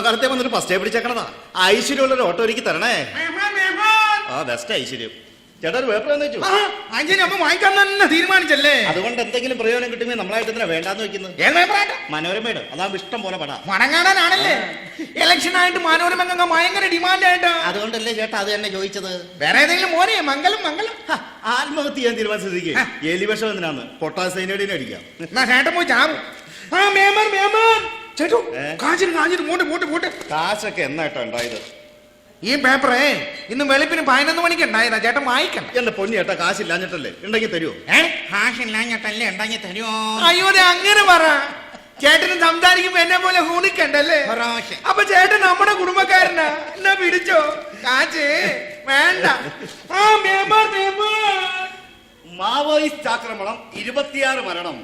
എളുപ്പകാലത്തെ വന്നിട്ട് ഫസ്റ്റ് പിടിച്ചേക്കണതാ. ഐശ്വര്യമുള്ള ഒരു ഓട്ടോ എനിക്ക് തരണേ. ആ ബെസ്റ്റ് ഐശ്വര്യം. ചേട്ടാ ഒരു പേപ്പർ എന്ന് വെച്ചു അമ്മ വാങ്ങിക്കാൻ തന്നെ തീരുമാനിച്ചല്ലേ? അതുകൊണ്ട് എന്തെങ്കിലും പ്രയോജനം കിട്ടുമെങ്കിൽ നമ്മളായിട്ട് തന്നെ വേണ്ടാന്ന് വെക്കുന്നത്? മനോരമയുടെ. അതാകുമ്പോ ഇഷ്ടം പോലെ പടാ. മടങ്ങാടാനാണല്ലേ ഇലക്ഷൻ ആയിട്ട് മനോരമ ഭയങ്കര ഡിമാൻഡ് ആയിട്ട്. അതുകൊണ്ടല്ലേ ചേട്ടാ അത് തന്നെ ചോദിച്ചത്? വേറെ ഏതെങ്കിലും മോനെ മംഗലം മംഗലം. ആത്മഹത്യ ചെയ്യാൻ തീരുമാനിച്ചിരിക്കും. എലിവിഷം എന്തിനാന്ന്? പൊട്ടാസൈനോടിനെ അടിക്കാം. എന്നാ ചേട്ടൻ പോയി ചാവും. ആ മേമർ മേമർ ചേട്ടു കാശൊക്കെ എന്നായിട്ടാ ഉണ്ടായത്? ഈ പേപ്പറേ ഇന്ന് വെളുപ്പിന് പതിനൊന്ന് മണിക്ക് ഉണ്ടായതാ. ചേട്ടൻ വായിക്കണം. എന്റെ പൊന്നി ചേട്ടാ കാശില്ലാഞ്ഞിട്ടല്ലേ? ഉണ്ടെങ്കിൽ തരുമോ കാശില്ലാഞ്ഞിട്ടല്ലേ ഉണ്ടാക്കി തരുമോ അയ്യോ അങ്ങനെ പറ. ചേട്ടന് സംസാരിക്കുമ്പോ എന്നെ പോലെ ഹൂണിക്കണ്ടല്ലേ? അപ്പൊ ചേട്ടൻ നമ്മുടെ കുടുംബക്കാരനാ. എന്നാ പിടിച്ചോ? കാച്ചേ വേണ്ട. ആ മാവോയിസ്റ്റ് ആക്രമണം ഇരുപത്തിയാറ് മരണം.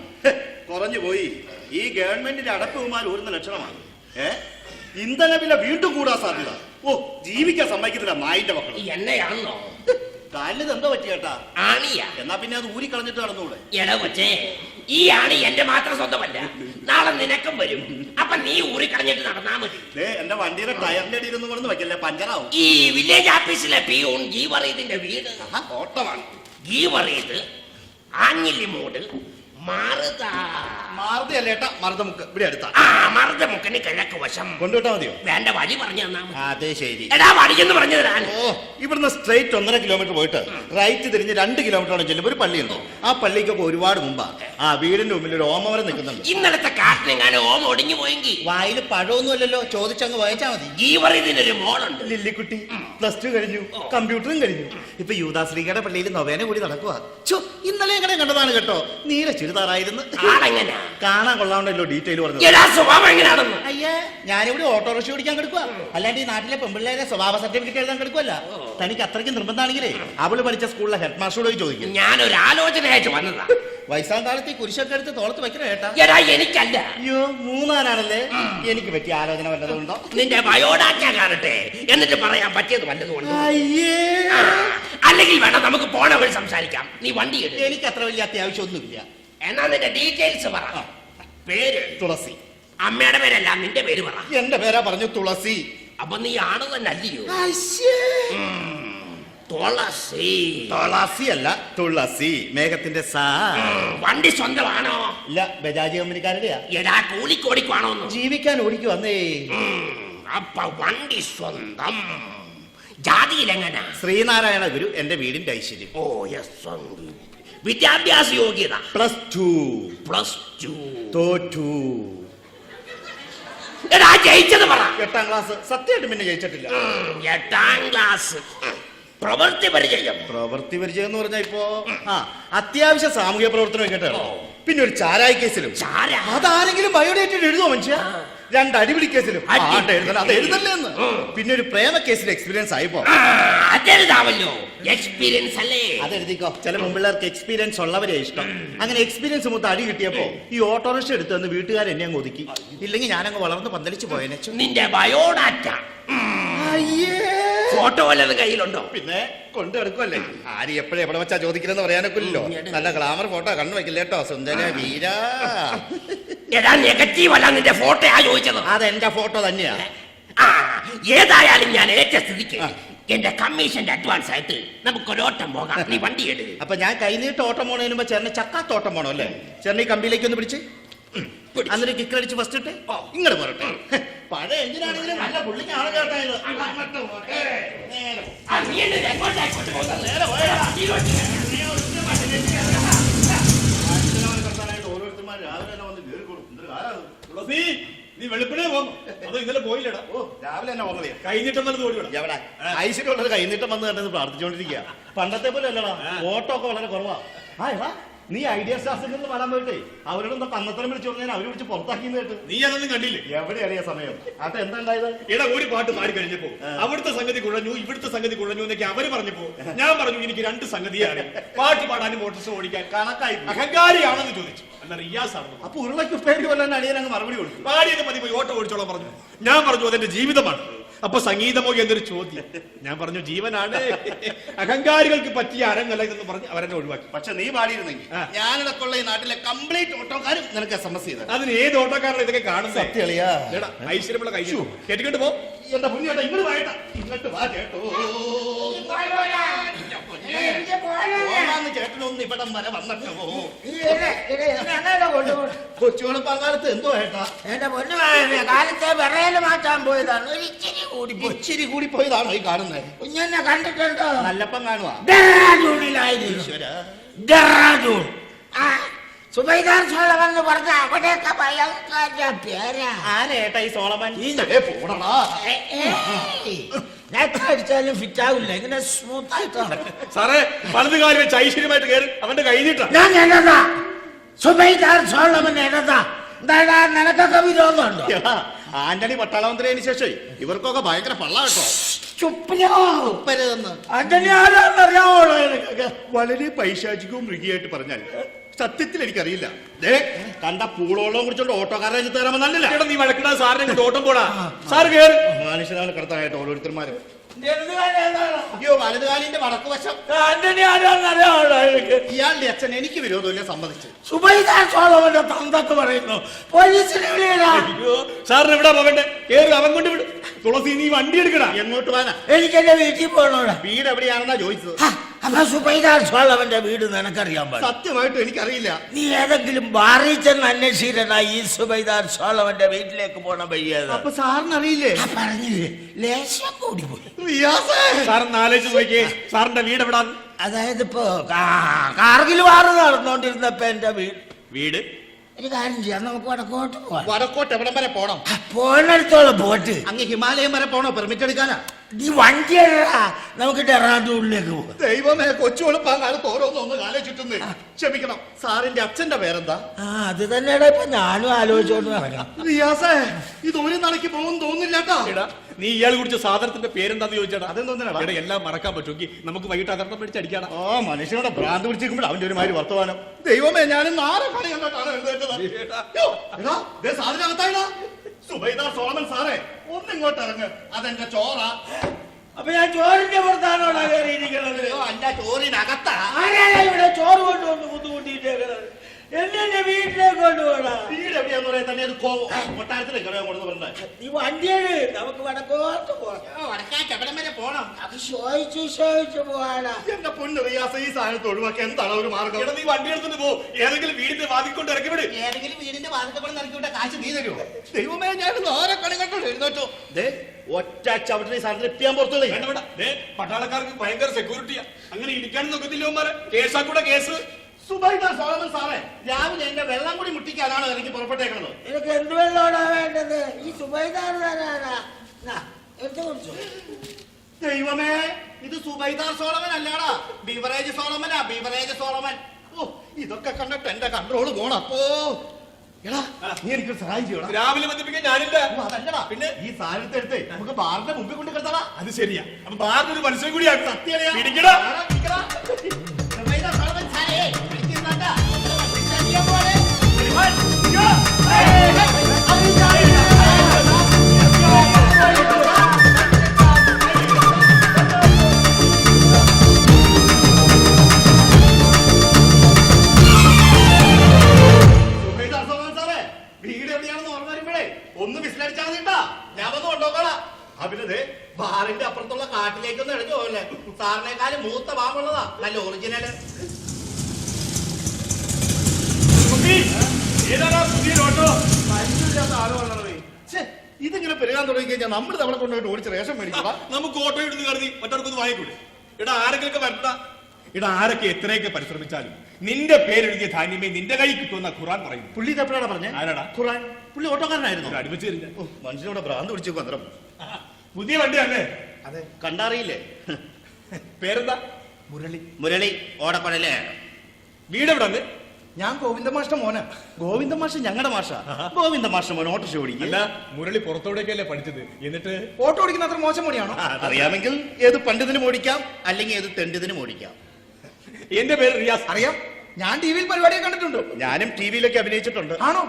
കുറഞ്ഞു പോയി. ഈ ഗവൺമെന്റിന്റെ അടപ്പുമാർ ഊരുന്ന ലക്ഷണമാണ്. ഏ? ഇന്ധനവില വീണ്ടും കൂടാൻ സാധ്യത. ഓ ജീവിക്കാൻ സമ്മതിക്കത്തില്ല നായിന്റെ മക്കൾ എന്നെയാണോ? കാലിന് എന്താ പറ്റി കേട്ടാ ആണിയ? എന്നാ പിന്നെ അത് ഊരി കളഞ്ഞിട്ട് നടന്നൂടെ? എടാ കൊച്ചേ ഈ ആണി എന്റെ മാത്രം സ്വന്തമല്ല. നാളെ നിനക്കും വരും. അപ്പൊ നീ ഊറി കളഞ്ഞിട്ട് നടന്നാ മതി. ദേ എന്റെ വണ്ടിയുടെ ടയറിന്റെ അടിയിൽ ഒന്നും കൊണ്ടു വെക്കല്ലേ പഞ്ചറാവും. ഈ വില്ലേജ് ഓഫീസിലെ പിയൂൺ ഗീവറീതിന്റെ വീട് ആഹാ, ഓട്ടമാണ്. ഗീവറീത് ആഞ്ഞിലിമൂട് ഏട്ടാ മറുതമുക്ക്. ഇവിടെ അടുത്താ. ആ മറുതമുക്കന് കിഴക്ക് വശം. കൊണ്ടുവിട്ടാ മതിയോ? വേണ്ട വഴി പറഞ്ഞു തന്നാ മതി. അതെ ശരി. എടാ വഴി എന്ന് പറഞ്ഞു തരാൻ. ഓ ഇവിടുന്ന് സ്ട്രെയിറ്റ് ഒന്നര കിലോമീറ്റർ പോയിട്ട് റൈറ്റ് തിരിഞ്ഞ് രണ്ട് കിലോമീറ്ററോളം ചെല്ലുമ്പോൾ ഒരു പള്ളിയുണ്ട് ആ പള്ളിക്കൊക്കെ ഒരുപാട് മുമ്പാ. ആ വീടിന്റെ മുമ്പിൽ ഒരു ഓമവരം നിൽക്കുന്നുണ്ട്. ഇന്നലത്തെ കാട്ടിനെങ്ങാനും ഓം ഒടിഞ്ഞു പോയെങ്കിൽ വായിൽ പഴമൊന്നുമല്ലല്ലോ ചോദിച്ചങ്ങ് വായിച്ചാ മതി. മോളുണ്ട്. ലില്ലിക്കുട്ടി പ്ലസ് ടു കഴിഞ്ഞു കമ്പ്യൂട്ടറും കഴിഞ്ഞു. ഇപ്പൊ യൂദാശ്രീകയുടെ പള്ളിയിൽ നൊവേന കൂടി നടക്കുക ഇന്നലെ എങ്ങനെ കണ്ടതാണ് കേട്ടോ. നീല ആളെങ്ങനെ? കാണാൻ കൊള്ളാണ്ടല്ലോ ഡീറ്റെയിൽ പറഞ്ഞു സ്വഭാവം എങ്ങനെയാണെന്ന്? അയ്യേ ഞാനിവിടെ ഓട്ടോറിക്ഷ ഓടിക്കാൻ കിടക്കുക അല്ലാണ്ട് ഈ നാട്ടിലെ പെമ്പിള്ളേരെ സ്വഭാവ സർട്ടിഫിക്കറ്റ് എഴുതാൻ കിടക്കുവല്ല. തനിക്ക് അത്രയ്ക്ക് നിർബന്ധമാണെങ്കിലേ അവൾ പഠിച്ച സ്കൂളിലെ ഹെഡ് മാസ്റ്ററോട് ചോദിക്കും. ഞാനൊരു ആലോചനയായിട്ട് വന്നതാ. വയസ്സാം കാലത്ത് ഈ കുരിശൊക്കെ എടുത്ത് തോളത്ത് വെക്കണ ഏട്ടാ എടാ എനിക്കല്ല. അയ്യോ മൂന്നാനാണല്ലേ എനിക്ക് പറ്റിയ ആലോചന വല്ലതുണ്ടോ നിന്റെ ബയോഡാറ്റ കാണട്ടെ. എന്നിട്ട് പറയാൻ പറ്റിയത് വല്ലതും ഉണ്ടോ അയ്യേ അല്ലെങ്കിൽ വേണം നമുക്ക് പോണ വഴി സംസാരിക്കാം. നീ വണ്ടി എടുക്ക്. എനിക്ക് അത്ര വലിയ അത്യാവശ്യമൊന്നുമില്ല. എന്നാ നിന്റെ ഡീറ്റെയിൽസ് പറ. പേര് തുളസി. അമ്മയുടെ പേരല്ല നിന്റെ പേര് പറ. എന്റെ പേരാ പറഞ്ഞു തുളസി. അപ്പൊ നീ ആണ് തന്നെ അല്ലയോ തുളസി തുളസി. അല്ല തുളസി. മേഘത്തിന്റെ സാ. വണ്ടി സ്വന്തമാണോ? ഇല്ല ബജാജ് കമ്പനിക്കാരുടെയാ. എടാ കൂലിക്കോടിക്കുവാണോ ജീവിക്കാൻ ഓടിക്ക് വന്നേ അപ്പൊ വണ്ടി സ്വന്തം. ജാതിയിലെങ്ങനാ? ശ്രീനാരായണ ഗുരു എന്റെ വീടിന്റെ ഐശ്വര്യം. ഓ യെസ് വിദ്യാഭ്യാസ യോഗ്യത? പ്ലസ് ടു പ്ലസ് ടു തോറ്റു. എടാ ജയിച്ചത് പറ. എട്ടാം ക്ലാസ്. സത്യമായിട്ട് പിന്നെ ജയിച്ചിട്ടില്ല. ഉം, എട്ടാം ക്ലാസ്. ഉം, പ്രവൃത്തി പരിചയം. പ്രവൃത്തി പരിചയം എന്ന് പറഞ്ഞാൽ ഇപ്പോ ആ അത്യാവശ്യ സാമൂഹ്യ പ്രവർത്തനം കേട്ടോ പിന്നെ ഒരു ചാരായ കേസിലും. ചാര? അതാരെങ്കിലും ബയോഡേറ്റിൽ എഴുതുമോ മനുഷ്യ? രണ്ട് അടിപിടി കേസിലും. ആട്ടെ അത് പിന്നെ ഒരു പ്രേമ കേസിൽ എക്സ്പീരിയൻസ് ആയിപ്പോ അതെഴുതാമല്ലോ. എക്സ്പീരിയൻസ് അല്ലേ? അതെഴുതിക്കോ ചില മുമ്പിള്ളേർക്ക് എക്സ്പീരിയൻസ് ഉള്ളവരെ ഇഷ്ടം. അങ്ങനെ എക്സ്പീരിയൻസ് മൊത്തം അടി കിട്ടിയപ്പോ ഈ ഓട്ടോറിക്ഷ എടുത്ത് വന്ന് വീട്ടുകാർ എന്നെ അങ്ങ് ഒതുക്കി. ഇല്ലെങ്കിൽ ഞാനങ്ങ് വളർന്ന് പന്തലിച്ചു പോയനെ. നിന്റെ ബയോഡാറ്റ ഫോട്ടോ വല്ലതും കയ്യിലുണ്ടോ? പിന്നെ കൊണ്ടു കിടക്കുമല്ലേ ആര് എപ്പോഴും എവിടെ വെച്ചാ ചോദിക്കലെന്ന് പറയാനൊക്കില്ലല്ലോ. നല്ല ഗ്ലാമർ ഫോട്ടോ കണ്ണു വെക്കില്ല കേട്ടോ സുന്ദര വീര. എടാ നെഗറ്റീവ് അല്ല നിന്റെ ഫോട്ടോ ആ ചോദിച്ചത് അതെന്റെ ഫോട്ടോ തന്നെയാ. ആ ഏതായാലും ഞാൻ ഏറ്റ സ്ഥിതിക്ക് എന്റെ കമ്മീഷന്റെ അഡ്വാൻസ് ആയിട്ട് നമുക്ക് ഒരോട്ടം പോകാം. നീ വണ്ടി എടു. അപ്പൊ ഞാൻ കൈനീട്ട് ഓട്ടം പോണതിന് മുമ്പ് ചേർന്ന് ചക്കാത്തോട്ടം പോണോ അല്ലേ? ചേർന്ന് ഈ കമ്പിയിലേക്ക് ഒന്ന് പിടിച്ച്. അന്നൊരു കിക്ക് അടിച്ച് ഫസ്റ്റ് ഇട്ട്? ഇങ്ങോട്ട് പോരട്ടെ പഴയ എഞ്ചിനാണെങ്കിലും നല്ല പുള്ളിക്ക് ആളെ കേട്ടാ ഇത് അങ്ങോട്ട് പോട്ടെ. നേരെ. പോ. ആ, നീ എന്നെ എങ്ങോട്ടാ ഇങ്ങോട്ട് പോകുന്നത്? നേരെ പോയെടാ. ഇതിലോട്ട്. ഓരോരുത്തന്മാർ രാവിലെ തന്നെ വന്ന് കൊടുക്കും. നീ വെളുപ്പിനെ പോന്നു അതോ ഇന്നലെ പോയില്ലടാ. ഓ രാവിലെ തന്നെ വന്നതേ കഴിഞ്ഞിട്ടും വന്നത് ഓടിവിടാം എവിടെ കൈനീട്ടം വന്ന് കണ്ടെന്ന് പ്രാർത്ഥിച്ചുകൊണ്ടിരിക്കുക പണ്ടത്തെ പോലെ അല്ലടാ ഓട്ടോ ഒക്കെ വളരെ കുറവാ. ആ നീ ഐഡിയ സ്റ്റാഫിൽ വരാൻ പോയിട്ടേ അവരോടൊന്ന് പന്നത്തരം വിളിച്ചു പറഞ്ഞാൽ അവർ വിളിച്ച് പുറത്താക്കി കേട്ട്. നീ അതൊന്നും കണ്ടില്ലേ? എവിടെ അറിയാ സമയം? അത് എന്തായത് ഇട ഒരു പാട്ട് പാടി കഴിഞ്ഞപ്പോ അവിടുത്തെ സംഗതി കുഴഞ്ഞു ഇവിടുത്തെ സംഗതി കുഴഞ്ഞു എന്നൊക്കെ അവർ പറഞ്ഞപ്പോ ഞാൻ പറഞ്ഞു എനിക്ക് രണ്ട് സംഗതിയാണ്. പാട്ട് പാടാനും മോട്ടോർസ് ഓടിക്കാൻ കണക്കായി. അഹങ്കാരിയാണെന്ന് ചോദിച്ചു. എന്നാൽ റിയാസ് ആണെന്ന് അപ്പൊ ഉരുളയ്ക്ക് പേര് അങ്ങ് മറുപടി കൊടുത്തു. പാടിയത് മതി പോയി ഓട്ടോ ഓടിച്ചോളാം പറഞ്ഞു. ഞാൻ പറഞ്ഞു അതെന്റെ ജീവിതമാണ്. അപ്പൊ സംഗീതമോ എന്നൊരു ചോദ്യം. ഞാൻ പറഞ്ഞു ജീവനാണ്. അഹങ്കാരികൾക്ക് പറ്റിയ അരങ്ങല്ല ഇതെന്ന് പറഞ്ഞ് അവരെന്നെ ഒഴിവാക്കി. പക്ഷെ നീ പാടിയിരുന്നെങ്കിൽ. ഞാനിടക്കുള്ള ഈ നാട്ടിലെ കംപ്ലീറ്റ് ഓട്ടോക്കാരും നിനക്ക് എസ് എം എസ് ചെയ്ത അതിന് ഏത് ഓട്ടോക്കാരനെ ഇതൊക്കെ കാണുന്നത് സത്യളിയാ. ഐശ്വര്യമുള്ള കഴിച്ചു കേട്ടിട്ട് പോ. എന്റെ പുണ്യേട്ടാ ഇങ്ങോട്ട് വായട്ടാ. ഇങ്ങോട്ട് വാ ചേട്ടോ ചേട്ടനൊന്ന് ഇവിടം വരെ വന്നിട്ടോ കൊച്ചുകളും പങ്കാളത്ത് എന്തോ ഏട്ടാ? എന്റെ പൊന്നു കാലത്തെ വിറയൽ മാറ്റാൻ പോയതാണ്. ഒരു ഇച്ചിരി കൂടി ഇച്ചിരി കൂടി പോയതാണോ ഈ കാണുന്നത് കുഞ്ഞെന്നെ കണ്ടിട്ടുണ്ടോ? നല്ലപ്പം കാണുവാ. ഡെറാഡൂണിലായിരുന്നു. സുബൈദാർ സോളമൻ എന്ന് പറഞ്ഞ അവിടെയൊക്കെ ഭയങ്കര പേരാ. ആരേട്ടാ ഈ സോളമൻ? ഏ, പോടടാ. നെറ്റ് അടിച്ചാലും ഫിറ്റ് ആവില്ല ഇങ്ങനെ സ്മൂത്ത് ആയിട്ട് നടക്കും. സാറേ വലത് കാലം വെച്ച് ഐശ്വര്യമായിട്ട് കയറി അവന്റെ ഞാൻ എന്നതാ? സുബൈദാർ സോളമൻ എന്നതാ? എന്താ നിനക്കൊക്കെ വിരോധമുണ്ടോ? എടാ, ആന്റണി പട്ടാളമന്ത്രിയതിനു ശേഷം ഇവർക്കൊക്കെ ഭയങ്കര പള്ള കേട്ടോ. വളരെ പൈശാചികവും മൃഗിയായിട്ട് പറഞ്ഞാൽ സത്യത്തിൽ എനിക്കറിയില്ല. ദേ കണ്ട പൂളോളം കുറിച്ചോണ്ട് ഓട്ടോക്കാരെ രഞ്ജിത്ത് തരാമെന്ന് നല്ലില്ല എടാ, നീ വഴക്കിടാ സാറിനെ ഓട്ടം പോടാ. സാറ് കേറ്. മനുഷ്യനാണ് കിടത്താനായിട്ട് ഓരോരുത്തർമാര്? അയ്യോ വലതുകാലിന്റെ വടക്ക് വശം ഇയാളുടെ അച്ഛൻ എനിക്ക് വിരോധമില്ല സമ്മതിച്ചു. തന്തക്ക് പറയുന്നു പോലീസിനെ വിളിയടാ അയ്യോ. സാറിന് എവിടാ പോകണ്ടേ? കേറി അവൻ കൊണ്ട് വിടും. തുളസി നീ വണ്ടി എടുക്കടാ. എങ്ങോട്ട് പോകാനാ? എനിക്ക് എന്റെ വീട്ടിൽ പോകണോടാ വീട് എവിടെയാണെന്നാ ചോദിച്ചത്? അപ്പൊ സുബൈദാർ സോളമന്റെ വീട് നിനക്കറിയാൻ പാടില്ല. സത്യമായിട്ടും എനിക്കറിയില്ല. നീ ഏതെങ്കിലും ബാറിൽ ചെന്ന് അന്വേഷിച്ചിരുന്ന ഈ സുബൈദാർ സോളവന്റെ വീട്ടിലേക്ക് പോണ വഴിയത് അപ്പൊ സാറിന് അറിയില്ലേ പറഞ്ഞില്ലേ? ലേശം കൂടി പോയി. സാറിന് ആലോചിച്ച് നോക്കിയേ സാറിന്റെ വീട് എവിടാ? അതായത് ഇപ്പോ കാർഗിൽ വാറ് നടന്നോണ്ടിരുന്നപ്പോ എന്റെ വീട് വീട്? ഒരു കാര്യം ചെയ്യാം നമുക്ക് വടക്കോട്ട് പോവാം. വടക്കോട്ട് എവിടം വരെ പോണം? പോണടത്തോളം പോണിടത്തോളം പോട്ട് അങ്ങ് ഹിമാലയം വരെ പോണോ? പെർമിറ്റ് എടുക്കാനാ? നീ വണ്ടി എടുടാ നമുക്ക് ഡെറാഡൂണിലേക്ക് പോകാം. ദൈവമേ കൊച്ചുവെളുപ്പാൻ കാലത്ത് ഓരോന്നൊന്ന് കാലേ ചുറ്റുന്നേ ക്ഷമിക്കണം. സാറിന്റെ അച്ഛന്റെ പേരെന്താ? ആ അത് തന്നെയാണ് ഇപ്പൊ ഞാനും ആലോചിച്ചോണ്ട് നടക്കണം. റിയാസേ ഇത് ഒരു നാളേക്ക് പോകും തോന്നില്ലാട്ടാ എടാ നീ ഇയാൾ കുടിച്ച സാധനത്തിന്റെ പേരെന്താന്ന് ചോദിച്ചടാ? അതെന്തോന്നിനാടാ? എടാ എല്ലാം മറക്കാൻ പറ്റുമെങ്കിൽ നമുക്ക് വൈകിട്ട് അതർണം മേടിച്ച് അടിക്കണം ആ മനുഷ്യനോട് ഭ്രാന്ത് പിടിച്ചിരിക്കുമ്പോൾ അവന്റെ ഒരു മാതിരി വർത്തമാനം. ദൈവമേ ഞാനും നാളെ പണി കണ്ടാണ് എഴുതേണ്ടത് സുബൈദാർ സോളമൻ സാറേ ഒന്നിങ്ങോട്ട് ഇറങ്ങ് അതെന്റെ ചോറ. അപ്പൊ ഞാൻ ചോറിന്റെ പുറത്താണോ കയറിയിരിക്കുന്നത്? അല്ല ചോറിനകത്താ. ആരാണ് ഇവിടെ ചോറ് എന്നെ വീട്ടിലേക്ക് കൊണ്ടുപോടാ. വീട് എവിടെയാന്ന് പറയാൻ തന്നെ അത് കോവം കൊട്ടാരത്തിലേക്ക് എവിടെയാ കൊണ്ടു പറഞ്ഞത് നീ വണ്ടിയാണ് നമുക്ക് വടക്കോട്ട് പോകാം. വടക്കാ വരെ പോണം. അത് ശോയിച്ച് ശോയിച്ച് പോവാടാ എന്റെ പൊന്ന് റിയാസ ഈ സാധനത്ത് ഒഴിവാക്കി എന്താണ് ഒരു മാർഗം? നീ വണ്ടി എടുത്തിട്ട് പോ. ഏതെങ്കിലും വീടിന്റെ വാതിൽ കൊണ്ട് ഇറക്കി വിട്. ഏതെങ്കിലും വീടിന്റെ വാതിൽക്കപ്പുറം ഇറക്കി വിട്ട കാശ് നീ തരുമോ ദൈവമേ ഞാൻ ഓരോ ദേ ഒറ്റ ചവിട്ടിന് സാധനം ഇപ്പിയാൻ പുറത്തുള്ളേ. വേണ്ട വേണ്ട. ദേ, പട്ടാളക്കാർക്ക് ഭയങ്കര സെക്യൂരിറ്റിയാ അങ്ങനെ ഇരിക്കാനും നോക്കത്തില്ല കേസാക്കൂടെ കേസാ കൂടെ കേസ്? സുബൈദാർ സോളമൻ സാറേ രാവിലെ എന്റെ വെള്ളം കൂടി മുട്ടിക്കാനാണ് എനിക്ക് പുറപ്പെട്ടേക്കുന്നത്. നിനക്ക് എന്ത് വെള്ളോടാ വേണ്ടത്? ഈ സുബൈദാർ ദൈവമേ ഇത് സുബൈദാർ സോളമൻ അല്ലാടാ ബിവറേജ് സോളമനാ ബിവറേജ് സോളമൻ. ഓ ഇതൊക്കെ കണ്ടിട്ട് എന്റെ കൺട്രോൾ പോണം അപ്പോ. എടാ നീ എനിക്ക് സഹായം ചെയ്യണം രാവിലെ ഞാനില്ല. അതല്ലടാ പിന്നെ ഈ സാധനത്തെ എടുത്ത് നമുക്ക് ബാറിന്റെ മുമ്പിൽ കൊണ്ട് കിടത്തടാ. അത് ശരിയാ. അപ്പൊ ബാറിന് ഒരു മത്സരം കൂടിയാണ്. അഭിനത് ബാറിന്റെ അപ്പുറത്തുള്ള കാട്ടിലേക്കൊന്നും ഇടഞ്ഞു പോകല്ലേ സാറിനേക്കാളും മൂത്ത പാമ്പുള്ളതാ. നല്ല ഒറിജിനൽ കുട്ടി, ഏതാടാ പുതിയ ഇതിങ്ങനെ പെരുകാൻ തുടങ്ങി കഴിഞ്ഞാൽ നമ്മൾ തവണ കൊണ്ടുപോയിട്ട് ഓടിച്ച് റേഷൻ മേടിക്കുക നമുക്ക് ഓട്ടോ ഇടുന്ന് കരുതി മറ്റവർക്കൊന്ന് വാങ്ങിക്കൂടെ? ഇടാ ആരെങ്കിലൊക്കെ വരണ്ട ഇടാ ആരൊക്കെ എത്രയൊക്കെ പരിശ്രമിച്ചാലും? നിന്റെ പേരെഴുതിയ ധാന്യമേ നിന്റെ കൈ കിട്ടുമെന്ന ഖുറാൻ പറയുന്നു പുള്ളി തപ്പിലാണ് എപ്പോഴാണ് പറഞ്ഞേ? ആരാടാ? ഖുറാൻ പുള്ളി ഓട്ടോക്കാരനായിരുന്നു. അടിപൊളി ഓ, മനുഷ്യനോട് ഭ്രാന്ത് പിടിച്ചു പന്ത്രം പുതിയ വണ്ടിയല്ലേ അതെ കണ്ടറിയില്ലേ? പേരെന്താ? മുരളി. മുരളി ഓടപ്പഴലേ വീട് എവിടെ ഉണ്ട് ഞാൻ ഗോവിന്ദ മാഷ്ട മോന. ഗോവിന്ദ മാഷ ഞങ്ങളുടെ മാഷ. ഗോവിന്ദ മാഷ മോൻ ഓട്ടോ ഓടിക്കും. മുരളി പുറത്തോടേക്കല്ലേ പഠിച്ചത്? എന്നിട്ട്? ഓട്ടോ ഓടിക്കുന്ന അത്ര മോശം മോണിയാണോ അറിയാമെങ്കിൽ ഏത് പണ്ഡിതനും ഓടിക്കാം അല്ലെങ്കിൽ ഏത് തെണ്ടിതിനും ഓടിക്കാം. എന്റെ പേര് റിയാസ്. അറിയാം. ഞാൻ ടി വിയിൽ പരിപാടിയെ കണ്ടിട്ടുണ്ട്. ഞാനും ടി വിയിലൊക്കെ അഭിനയിച്ചിട്ടുണ്ട്. ആണോ?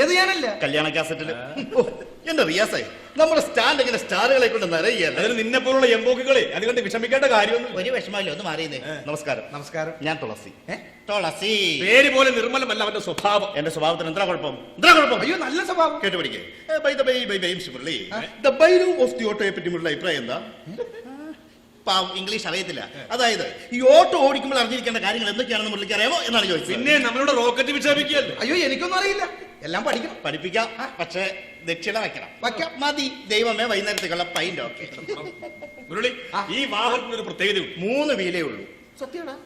ഏത് ഞാനല്ല കല്യാണ കാസറ്റിൽ എന്താ എന്റെ റിയാസേ നമ്മുടെ സ്റ്റാൻഡ് ഇങ്ങനെ സ്റ്റാറുകളെ കൊണ്ട് നിറയുകയല്ലേ അതിന് നിന്നെ പോലുള്ള എംബോക്കുകളെ അതുകൊണ്ട് കണ്ട് വിഷമിക്കേണ്ട കാര്യമൊന്നും ഒരു വിഷമമില്ല ഒന്ന് മാറിയുന്നേ നമസ്കാരം. നമസ്കാരം. ഞാൻ തുളസി. തുളസി. പേര് പോലെ നിർമ്മലമല്ല അവന്റെ സ്വഭാവം. എന്റെ സ്വഭാവത്തിന് എന്താ കുഴപ്പം? എന്താ കുഴപ്പം? അയ്യോ നല്ല സ്വഭാവം. കേട്ട് പഠിക്കേ by the by bye bye Murali the bylaw of the ഓട്ടോയെ പറ്റി മുരളി അഭിപ്രായം എന്താ? പാവം ഇംഗ്ലീഷ് അറിയത്തില്ല. അതായത് ഈ ഓട്ടോ ഓടിക്കുമ്പോൾ അറിഞ്ഞിരിക്കേണ്ട കാര്യങ്ങൾ എന്തൊക്കെയാണെന്ന് മുരളിക്ക് അറിയാമോ എന്നാണ് ചോദിച്ചത്. പിന്നെ നമ്മളോട് റോക്കറ്റ് വിക്ഷേപിക്കുകയല്ലേ? അയ്യോ എനിക്കൊന്നും അറിയില്ല. എല്ലാം പഠിക്കണം. പഠിപ്പിക്കാം. പക്ഷേ ദക്ഷിണ വെക്കണം. വയ്ക്കാം. മതി. ദൈവമേ വൈകുന്നേരത്തേക്കുള്ള പൈന്റ് ഓക്കെ. മുരളി ഈ വാഹനത്തിന് ഒരു പ്രത്യേകതയുണ്ട്. മൂന്ന് വീലേ ഉള്ളൂ. സത്യമാണോ?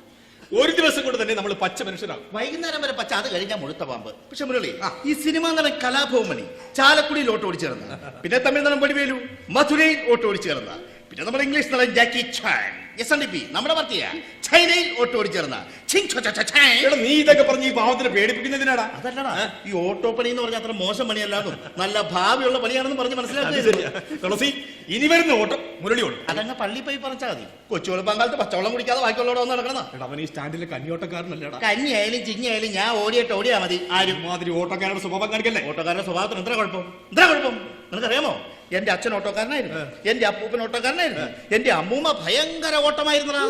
ഒരു ദിവസം കൊണ്ട് തന്നെ നമ്മൾ പച്ച മനുഷ്യരാകും വൈകുന്നേരം വരെ പച്ച അത് കഴിഞ്ഞാൽ മുഴുത്ത പാമ്പ്. പക്ഷെ മുരളി ഈ സിനിമ നടൻ കലാഭവമണി ചാലക്കുടിയിൽ ഓട്ടോ ഓടിച്ചു കിടന്ന പിന്നെ തമിഴ് നടൻ പടിവേലു മധുരയിൽ ഓട്ടോ ഓടിച്ചു കിടന്ന പിന്നെ നമ്മുടെ ഇംഗ്ലീഷ് നടൻ Jackie Chan. S N D P നമ്മുടെ പാർട്ടിയാ ചൈനയിൽ ഓട്ടോ ഓടിച്ചു കിടന്ന ചിങ് ചൊ ചൊ ചൊ ചാൻ. എടാ നീ ഇതൊക്കെ പറഞ്ഞ് ഈ പാവത്തിനെ പേടിപ്പിക്കുന്നതിനാടാ അതല്ലടാ. ഈ ഓട്ടോ പണി എന്ന് പറഞ്ഞാൽ അത്ര മോശം പണിയല്ലാതും. നല്ല ഭാവിയുള്ള പണിയാണെന്ന് പറഞ്ഞ് മനസ്സിലാക്കി തുളസി ഇനി വരുന്ന ഓട്ടോ മുരളി ഓടും. അതങ്ങ് പള്ളി പോയി പറഞ്ഞാൽ മതി. കൊച്ചുവെളുപ്പം പങ്കാലത്ത് പച്ചവെള്ളം കുടിക്കാതെ ബാക്കിയുള്ളവിടെ വന്ന് നടക്കണം എടാ അവൻ ഈ സ്റ്റാൻഡിലെ കന്നിയോട്ടക്കാരനല്ലേടാ കഞ്ഞിയായാലും ആയാലും ഞാൻ ഓടിയിട്ട് ഓടിയാ മതി. ആരും. മാതിരി ഓട്ടോക്കാരുടെ സ്വഭാവം കാണിക്കല്ലേ? ഓട്ടോക്കാരുടെ സ്വഭാവത്തിന് എന്താ കുഴപ്പം? എന്താ കുഴപ്പം? നിനക്കറിയാമോ? എന്റെ അച്ഛൻ ഓട്ടോക്കാരനായിരുന്നു. എന്റെ അപ്പൂപ്പൻ ഓട്ടോക്കാരനായിരുന്നു. എന്റെ അമ്മൂമ്മ ഭയങ്കര ഓട്ടമായിരുന്നടാ.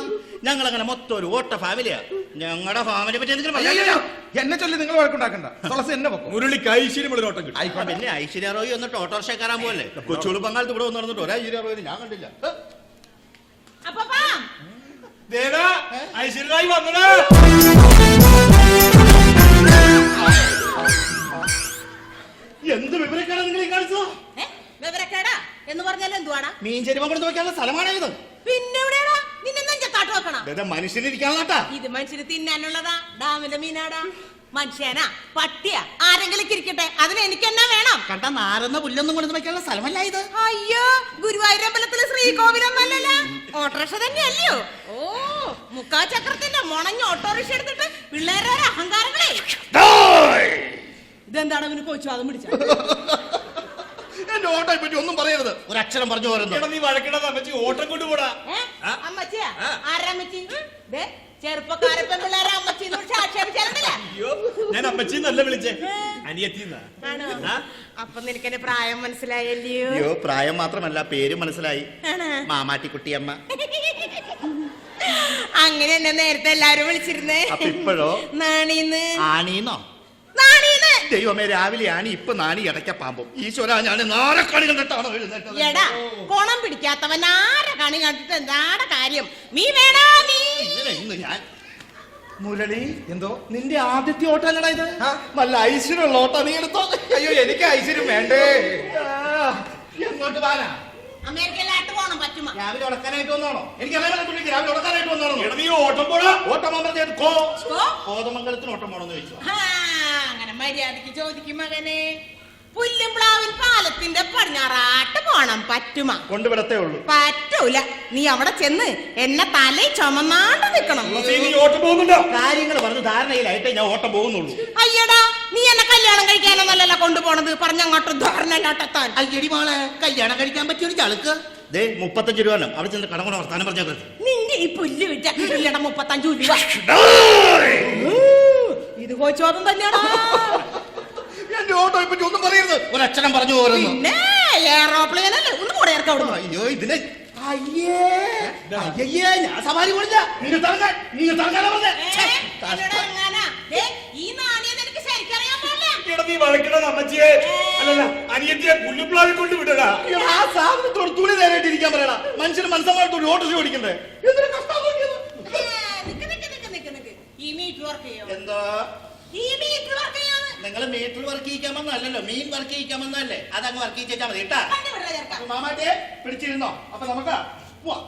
ഞങ്ങൾ അങ്ങനെ മൊത്തം ഒരു ഓട്ട ഫാമിലിയാ ഞങ്ങളുടെ ഫാമിലിയെ പറ്റി എന്തെങ്കിലും പറയാ എന്നെ ചൊല്ലി നിങ്ങൾ വഴക്കുണ്ടാക്കണ്ട. തുളസി എന്നെ പൊക്കോ. മുരളിക്ക് ഐശ്വര്യമുള്ള ഒരു ഓട്ടം കിട്ടും. ആയിക്കോട്ടെ. പിന്നെ ഐശ്വര്യ റോയി എന്നിട്ട് ഓട്ടോറിക്ഷ കയറാൻ പോലെ കൊച്ചുകൾ പങ്കാളത്ത് ഇവിടെ വന്ന് നടന്നിട്ട് ഒരു ഐശ്വര്യ റോയി ഞാൻ കണ്ടില്ല. ദേടാ ഐശ്വര്യരായി വന്നടാ എന്ത് വിവരക്കാരാ നിങ്ങൾ ഈ കാണിച്ചത്? വിവരക്കേടാ? എന്ന് പറഞ്ഞാൽ എന്തുവാടാ? മീൻ ചെരുമ കൊണ്ട് നോക്കിയാലുള്ള സ്ഥലമാണോ ഇത് പിന്നെ നെഞ്ചത്താട്ട് വെക്കണം ഇതാ മനുഷ്യന് തിന്നാനുള്ളതാ. ഡാമിലെ മീനാടാ. മനുഷ്യനാ പട്ടിയാ. ആരെങ്കിലും ഇരിക്കട്ടെ. അതിന് എനിക്ക് എന്നാ വേണം? കണ്ട നാരെന്ന പുല്ലൊന്നും കൊണ്ട് വയ്ക്കാനുള്ള സ്ഥലമല്ല ഇത്. അയ്യോ ഗുരുവായൂരമ്പലത്തിലെ ശ്രീകോവിലൊന്നല്ലല്ല ഓട്ടോറിക്ഷ തന്നെയല്ലയോ? ഓ മുക്കാ ചക്രത്തിന്റെ മുണഞ്ഞ ഓട്ടോറിക്ഷ എടുത്തിട്ട് പിള്ളേരുടെ അഹങ്കാരങ്ങളെ. ഇതെന്താണ് അവന് കൊച്ചു അതും പിടിച്ച എന്റെ ഓട്ടോയെ പറ്റി ഒന്നും പറയരുത്. ഒരു അക്ഷരം പറഞ്ഞു പോരുന്നു. നീ വഴക്കിടാതെ അമ്മച്ചി ഓട്ടം കൊണ്ടുപോടാ. പോടാ അമ്മച്ചിയാ? ചെറുപ്പക്കാരെ പെൺപിള്ളേരെ അമ്മച്ചി അയ്യോ ഞാൻ അമ്മച്ചി നല്ല വിളിച്ചേ. അനിയത്തിന്നാ? അപ്പൊ നിനക്കെന്നെ പ്രായം മനസ്സിലായല്ലയോ? അയ്യോ പ്രായം മാത്രമല്ല പേരും മനസ്സിലായി? മാമാട്ടിക്കുട്ടിയമ്മ. അങ്ങനെ എന്നെ നേരത്തെ എല്ലാരും വിളിച്ചിരുന്നേ. ഇപ്പോഴോ? നാണീന്ന്. ആണീന്നോ? നാണീന്ന്. ദൈവമേ രാവിലെ ആണി ഇപ്പൊ നാണി ഇടയ്ക്ക പാമ്പും. ഈശ്വര ഞാൻ നാരക്കണി കണ്ടിട്ടാണോ എഴുന്നേറ്റത്? എടാ കുളം പിടിക്കാത്തവൻ ആരെ കണി കണ്ടിട്ട് എന്താടെ കാര്യം? നീ വേണോ നീ? ഇന്ന് ഞാൻ മുരളി എന്തോ? നിന്റെ ആദ്യത്തെ ഓട്ടല്ലടാ ഇത്? ആ? നല്ല ഐശ്വര്യമുള്ള ഓട്ട നീ എടുത്തോ? അയ്യോ എനിക്ക് ഐശ്വര്യം വേണ്ടേ? എങ്ങോട്ട് പാനാ അമേരിക്കയിലായിട്ട് പോണം പറ്റുമോ? രാവിലെ ഉടക്കാനായിട്ട് വന്നാണോ എനിക്ക് അറിയാൻ രാവിലെ വന്നാണോ നീ ഓട്ടം പോടാ. ഓട്ടം പറഞ്ഞത് കോ? കോതമംഗലത്തിന് ഓട്ടം പോണെന്ന് ചോദിച്ചു. ആ, അങ്ങനെ മര്യാദയ്ക്ക് ചോദിക്കും മകനെ. പുല്ലുംപ്ലാവിൻ പാലത്തിന്റെ പടിഞ്ഞാറാട്ട് പോണം പറ്റുമാ? കൊണ്ടുവിടത്തേ ഉള്ളൂ. പറ്റൂല. നീ അവിടെ ചെന്ന് എന്നെ തലയിൽ ചുമന്നാണ്ട് നിക്കണം നീ ഓട്ടം പോകുന്നുണ്ടോ? കാര്യങ്ങൾ പറഞ്ഞ് ധാരണയിലായിട്ടേ ഞാൻ ഓട്ടം പോകുന്നുള്ളൂ. അയ്യടാ നീ എന്നെ കല്യാണം കഴിക്കാനൊന്നല്ലല്ലോ കൊണ്ടുപോണത്. പറഞ്ഞങ്ങോട്ട് ധാരണയിലോട്ടെത്താൻ അയ്യടി മോളെ കല്യാണം കഴിക്കാൻ പറ്റിയ ഒരു ചളുക്ക്. ദേ മുപ്പത്തഞ്ച് രൂപ അവിടെ ചെന്ന് കടമണ വർത്താനം പറഞ്ഞാൽ നിന്റെ ഈ പുല്ല് വിറ്റ മുപ്പത്തഞ്ചു രൂപ ഇത് കോച്ചോപം തന്നെയാണോ എന്റെ ഒന്നും പറയരുത്. പറഞ്ഞു പോരുന്നു. പിന്നെ എയറോപ്ലെയിൻ അല്ലേ? ഒന്ന് കൂടെ ഇറക്കാം അയ്യോ ഇതിനെ അയ്യേ. അയ്യേ ഞാൻ സവാരി കൊടുത്ത. തറങ്ങാൻ നിങ്ങൾ തറങ്ങാനാ പറഞ്ഞേ ഏ, എന്നോട് എങ്ങാനാ? ദേ, ഈ നാണയം നിനക്ക് എടാ നീ അമ്മച്ചിയെ. അല്ലല്ല അനിയത്തിയെ പുല്ലുപ്ലാവിൽ കൊണ്ട് വിടടാ. ആ സാധനത്തോട് തുണി നേരായിട്ട് ഇരിക്കാൻ പറയടാ. മനുഷ്യന് മനസ്സമായിട്ട് ഒരു ഓട്ടോ ഓടിക്കണ്ടേ? എന്തൊരു കഷ്ടം നോക്കിയത്? ഏ, നിക്ക് നിക്ക് നിക്ക് നിക്ക് നിക്ക്. ഈ മീറ്റർ വർക്ക് ചെയ്യോ എന്താ? ഈ മീറ്റർ വർക്ക് നിങ്ങൾ മീറ്റർ വർക്ക് ചെയ്യിക്കാമെന്നല്ലല്ലോ മീൻ വർക്ക് ചെയ്യിക്കാമെന്നല്ലേ അതങ്ങ് വർക്ക് ചെയ്യിച്ചാൽ മതി കേട്ടാ? കണ്ടുപിടില്ല ചേർക്കാം. മാമാട്ടെ പിടിച്ചിരുന്നോ? അപ്പൊ നമുക്ക് പോവാം.